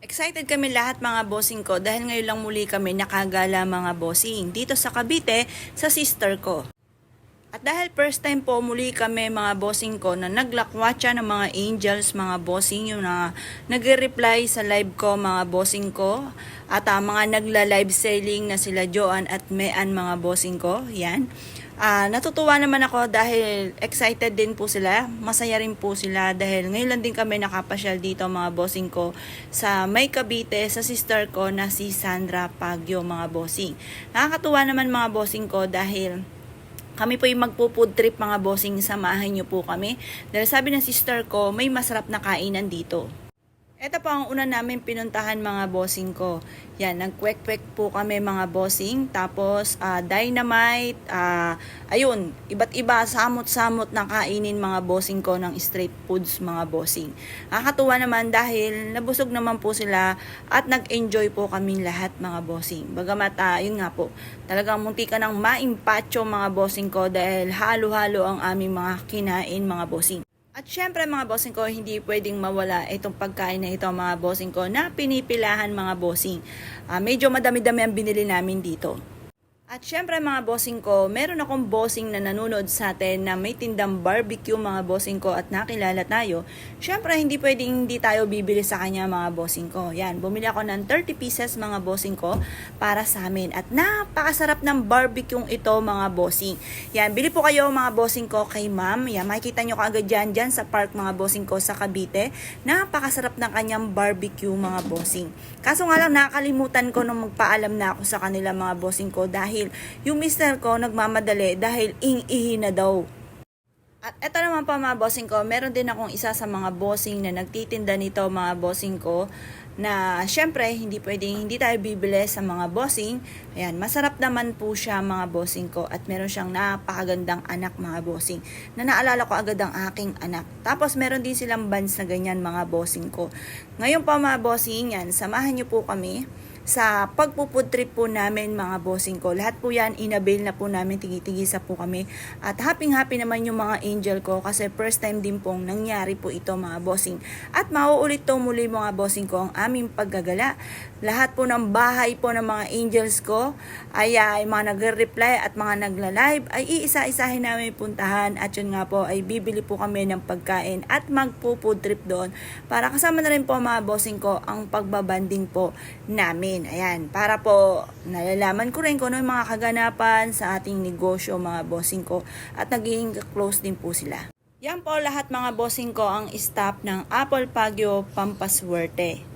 Excited kami lahat mga bossing ko dahil ngayon lang muli kami nakagala mga bossing dito sa Cavite sa sister ko. At dahil first time po muli kami mga bossing ko na naglakwatsa ng mga angels mga bossing yung na nagre-reply sa live ko mga bossing ko at ah, mga nagla-live selling na sila Joan at Mean mga bossing ko. Yan. Ah, natutuwa naman ako dahil excited din po sila. Masaya rin po sila dahil ngayon lang din kami nakapasyal dito mga bossing ko sa May Cavite sa sister ko na si Sandra Pagyo mga bossing. Nakakatuwa naman mga bossing ko dahil kami po yung magpo-food trip mga bossing, samahan niyo po kami. Dahil sabi ng sister ko, may masarap na kainan dito. Ito po ang una namin pinuntahan mga bossing ko. Yan, nagkwek-kwek po kami mga bossing. Tapos, ah, dynamite, ah, ayun, iba't iba, samot-samot na kainin mga bossing ko ng street foods mga bossing. Nakakatuwa naman dahil nabusog naman po sila at nag-enjoy po kami lahat mga bossing. Bagamat, ah, yun nga po, talagang munti ka ng maimpacho mga bossing ko dahil halo-halo ang aming mga kinain mga bossing. At syempre mga bossing ko, hindi pwedeng mawala itong pagkain na ito mga bossing ko na pinipilahan mga bossing. Ah, medyo madami-dami ang binili namin dito. At syempre mga bossing ko, meron akong bossing na nanonood sa atin na may tindang barbecue mga bossing ko at nakilala tayo. Syempre hindi pwedeng hindi tayo bibili sa kanya mga bossing ko. Yan, bumili ako ng 30 pieces mga bossing ko para sa amin. At napakasarap ng barbecue ito mga bossing. Yan, bili po kayo mga bossing ko kay ma'am. Yan, makikita nyo kaagad dyan, dyan sa park mga bossing ko sa Cavite. Napakasarap ng kanyang barbecue mga bossing. Kaso nga lang nakakalimutan ko nung magpaalam na ako sa kanila mga bossing ko dahil yung mister ko nagmamadali dahil ing-ihi na daw. At eto naman pa mga bossing ko, meron din akong isa sa mga bossing na nagtitinda nito mga bossing ko na syempre hindi pwedeng hindi tayo bibili sa mga bossing. Ayan, masarap naman po siya mga bossing ko at meron siyang napakagandang anak mga bossing na naalala ko agad ang aking anak. Tapos meron din silang bands na ganyan mga bossing ko. Ngayon pa mga bossing yan, samahan niyo po kami sa pagpupud trip po namin mga bossing ko. Lahat po yan, inabail na po namin, tigitigisa po kami. At happy-happy naman yung mga angel ko kasi first time din pong nangyari po ito mga bossing. At mauulit to muli mga bossing ko ang aming paggagala. Lahat po ng bahay po ng mga angels ko ay, ay mga nagre-reply at mga nagla-live ay iisa-isahin namin puntahan at yun nga po ay bibili po kami ng pagkain at magpo-food trip doon para kasama na rin po mga bossing ko ang pagbabanding po namin. Ayan, para po nalalaman ko rin kung ano yung mga kaganapan sa ating negosyo mga bossing ko at naging close din po sila. Yan po lahat mga bossing ko ang staff ng Apple Pagyo Pampaswerte.